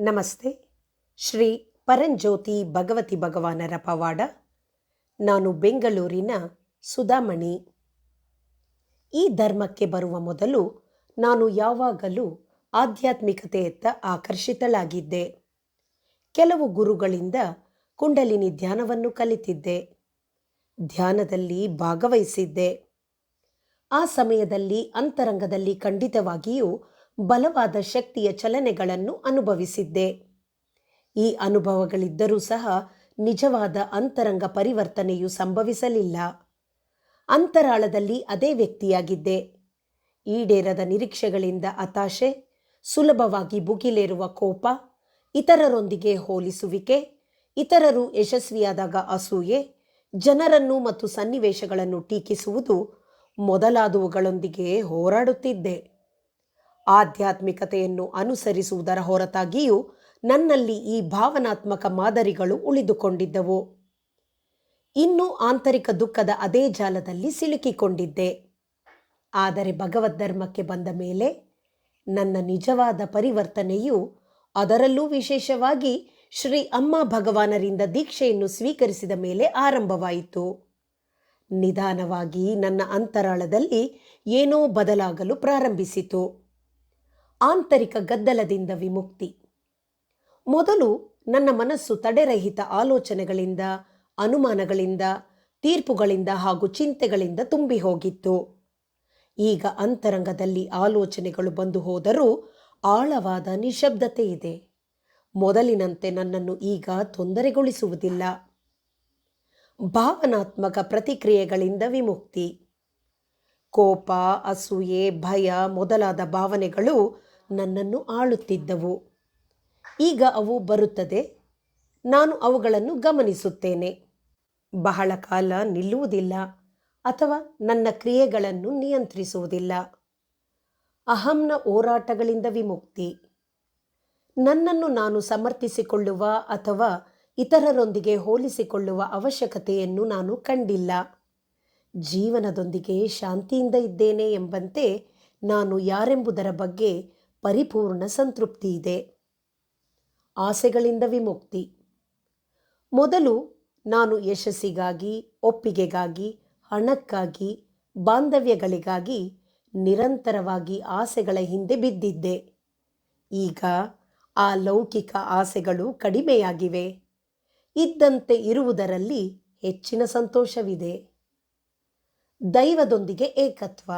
ನಮಸ್ತೆ. ಶ್ರೀ ಪರಂಜ್ಯೋತಿ ಭಗವತಿ ಭಗವಾನರ ಪವಾಡ. ನಾನು ಬೆಂಗಳೂರಿನ ಸುಧಾಮಣಿ. ಈ ಧರ್ಮಕ್ಕೆ ಬರುವ ಮೊದಲು ನಾನು ಯಾವಾಗಲೂ ಆಧ್ಯಾತ್ಮಿಕತೆಯತ್ತ ಆಕರ್ಷಿತಳಾಗಿದ್ದೆ. ಕೆಲವು ಗುರುಗಳಿಂದ ಕುಂಡಲಿನಿ ಧ್ಯಾನವನ್ನು ಕಲಿತಿದ್ದೆ. ಧ್ಯಾನದಲ್ಲಿ ಭಾಗವಹಿಸಿದ್ದೆ. ಆ ಸಮಯದಲ್ಲಿ ಅಂತರಂಗದಲ್ಲಿ ಖಂಡಿತವಾಗಿಯೂ ಬಲವಾದ ಶಕ್ತಿಯ ಚಲನೆಗಳನ್ನು ಅನುಭವಿಸಿದ್ದೆ. ಈ ಅನುಭವಗಳಿದ್ದರೂ ಸಹ ನಿಜವಾದ ಅಂತರಂಗ ಪರಿವರ್ತನೆಯು ಸಂಭವಿಸಲಿಲ್ಲ. ಅಂತರಾಳದಲ್ಲಿ ಅದೇ ವ್ಯಕ್ತಿಯಾಗಿದ್ದೆ. ಈಡೇರದ ನಿರೀಕ್ಷೆಗಳಿಂದ ಹತಾಶೆ, ಸುಲಭವಾಗಿ ಭುಗಿಲೇರುವ ಕೋಪ, ಇತರರೊಂದಿಗೆ ಹೋಲಿಸುವಿಕೆ, ಇತರರು ಯಶಸ್ವಿಯಾದಾಗ ಅಸೂಯೆ, ಜನರನ್ನು ಮತ್ತು ಸನ್ನಿವೇಶಗಳನ್ನು ಟೀಕಿಸುವುದು ಮೊದಲಾದವುಗಳೊಂದಿಗೆ ಹೋರಾಡುತ್ತಿದ್ದೆ. ಆಧ್ಯಾತ್ಮಿಕತೆಯನ್ನು ಅನುಸರಿಸುವುದರ ಹೊರತಾಗಿಯೂ ನನ್ನಲ್ಲಿ ಈ ಭಾವನಾತ್ಮಕ ಮಾದರಿಗಳು ಉಳಿದುಕೊಂಡಿದ್ದವು. ಇನ್ನು ಆಂತರಿಕ ದುಃಖದ ಅದೇ ಜಾಲದಲ್ಲಿ ಸಿಲುಕಿಕೊಂಡಿದ್ದೆ. ಆದರೆ ಭಗವದ್ಧರ್ಮಕ್ಕೆ ಬಂದ ಮೇಲೆ ನನ್ನ ನಿಜವಾದ ಪರಿವರ್ತನೆಯು ಅದರಲ್ಲೂ ವಿಶೇಷವಾಗಿ ಶ್ರೀ ಅಮ್ಮ ಭಗವಾನರಿಂದ ದೀಕ್ಷೆಯನ್ನು ಸ್ವೀಕರಿಸಿದ ಮೇಲೆ ಆರಂಭವಾಯಿತು. ನಿಧಾನವಾಗಿ ನನ್ನ ಅಂತರಾಳದಲ್ಲಿ ಏನೋ ಬದಲಾಗಲು ಪ್ರಾರಂಭಿಸಿತು. ಆಂತರಿಕ ಗದ್ದಲದಿಂದ ವಿಮುಕ್ತಿ. ಮೊದಲು ನನ್ನ ಮನಸ್ಸು ತಡೆರಹಿತ ಆಲೋಚನೆಗಳಿಂದ, ಅನುಮಾನಗಳಿಂದ, ತೀರ್ಪುಗಳಿಂದ ಹಾಗೂ ಚಿಂತೆಗಳಿಂದ ತುಂಬಿ ಹೋಗಿತ್ತು ಈಗ ಅಂತರಂಗದಲ್ಲಿ ಆಲೋಚನೆಗಳು ಬಂದು ಹೋದರೂ ಆಳವಾದ ನಿಶಬ್ದತೆ ಇದೆ. ಮೊದಲಿನಂತೆ ನನ್ನನ್ನು ಈಗ ತೊಂದರೆಗೊಳಿಸುವುದಿಲ್ಲ. ಭಾವನಾತ್ಮಕ ಪ್ರತಿಕ್ರಿಯೆಗಳಿಂದ ವಿಮುಕ್ತಿ. ಕೋಪ, ಅಸೂಯೆ, ಭಯ ಮೊದಲಾದ ಭಾವನೆಗಳು ನನ್ನನ್ನು ಆಳುತ್ತಿದ್ದವು. ಈಗ ಅವು ಬರುತ್ತದೆ, ನಾನು ಅವುಗಳನ್ನು ಗಮನಿಸುತ್ತೇನೆ. ಬಹಳ ಕಾಲ ನಿಲ್ಲುವುದಿಲ್ಲ ಅಥವಾ ನನ್ನ ಕ್ರಿಯೆಗಳನ್ನು ನಿಯಂತ್ರಿಸುವುದಿಲ್ಲ. ಅಹಂನ ಹೋರಾಟಗಳಿಂದ ವಿಮುಕ್ತಿ. ನನ್ನನ್ನು ನಾನು ಸಮರ್ಥಿಸಿಕೊಳ್ಳುವ ಅಥವಾ ಇತರರೊಂದಿಗೆ ಹೋಲಿಸಿಕೊಳ್ಳುವ ಅವಶ್ಯಕತೆಯನ್ನು ನಾನು ಕಂಡಿಲ್ಲ. ಜೀವನದೊಂದಿಗೆ ಶಾಂತಿಯಿಂದ ಇದ್ದೇನೆ ಎಂಬಂತೆ ನಾನು ಯಾರೆಂಬುದರ ಬಗ್ಗೆ ಪರಿಪೂರ್ಣ ಸಂತೃಪ್ತಿ ಇದೆ. ಆಸೆಗಳಿಂದ ವಿಮುಕ್ತಿ. ಮೊದಲು ನಾನು ಯಶಸ್ಸಿಗಾಗಿ, ಒಪ್ಪಿಗೆಗಾಗಿ, ಹಣಕ್ಕಾಗಿ, ಬಾಂಧವ್ಯಗಳಿಗಾಗಿ ನಿರಂತರವಾಗಿ ಆಸೆಗಳ ಹಿಂದೆ ಬಿದ್ದಿದ್ದೆ. ಈಗ ಆ ಲೌಕಿಕ ಆಸೆಗಳು ಕಡಿಮೆಯಾಗಿವೆ. ಇದ್ದಂತೆ ಇರುವುದರಲ್ಲಿ ಹೆಚ್ಚಿನ ಸಂತೋಷವಿದೆ. ದೈವದೊಂದಿಗೆ ಏಕತ್ವ.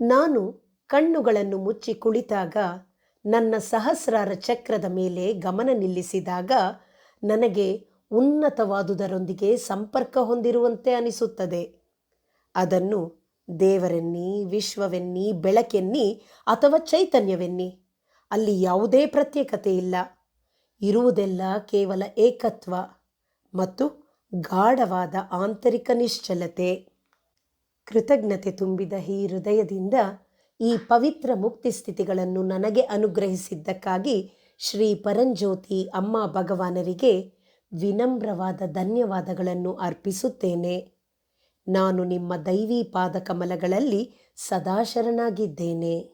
ನಾನು ಕಣ್ಣುಗಳನ್ನು ಮುಚ್ಚಿ ಕುಳಿತಾಗ ನನ್ನ ಸಹಸ್ರಾರ ಚಕ್ರದ ಮೇಲೆ ಗಮನ ನಿಲ್ಲಿಸಿದಾಗ ನನಗೆ ಉನ್ನತವಾದುದರೊಂದಿಗೆ ಸಂಪರ್ಕ ಹೊಂದಿರುವಂತೆ ಅನಿಸುತ್ತದೆ. ಅದನ್ನು ದೇವರೆನ್ನಿ, ವಿಶ್ವವೆನ್ನಿ, ಬೆಳಕೆನ್ನಿ ಅಥವಾ ಚೈತನ್ಯವೆನ್ನಿ, ಅಲ್ಲಿ ಯಾವುದೇ ಪ್ರತ್ಯೇಕತೆ ಇಲ್ಲ. ಇರುವುದೆಲ್ಲ ಕೇವಲ ಏಕತ್ವ ಮತ್ತು ಗಾಢವಾದ ಆಂತರಿಕ ನಿಶ್ಚಲತೆ. ಕೃತಜ್ಞತೆ ತುಂಬಿದ ಈ ಹೃದಯದಿಂದ ಈ ಪವಿತ್ರ ಮುಕ್ತಿ ಸ್ಥಿತಿಗಳನ್ನು ನನಗೆ ಅನುಗ್ರಹಿಸಿದ್ದಕ್ಕಾಗಿ ಶ್ರೀ ಪರಂಜ್ಯೋತಿ ಅಮ್ಮ ಭಗವಾನರಿಗೆ ವಿನಮ್ರವಾದ ಧನ್ಯವಾದಗಳನ್ನು ಅರ್ಪಿಸುತ್ತೇನೆ. ನಾನು ನಿಮ್ಮ ದೈವಿ ಪಾದಕಮಲಗಳಲ್ಲಿ ಸದಾ ಶರಣಾಗಿದ್ದೇನೆ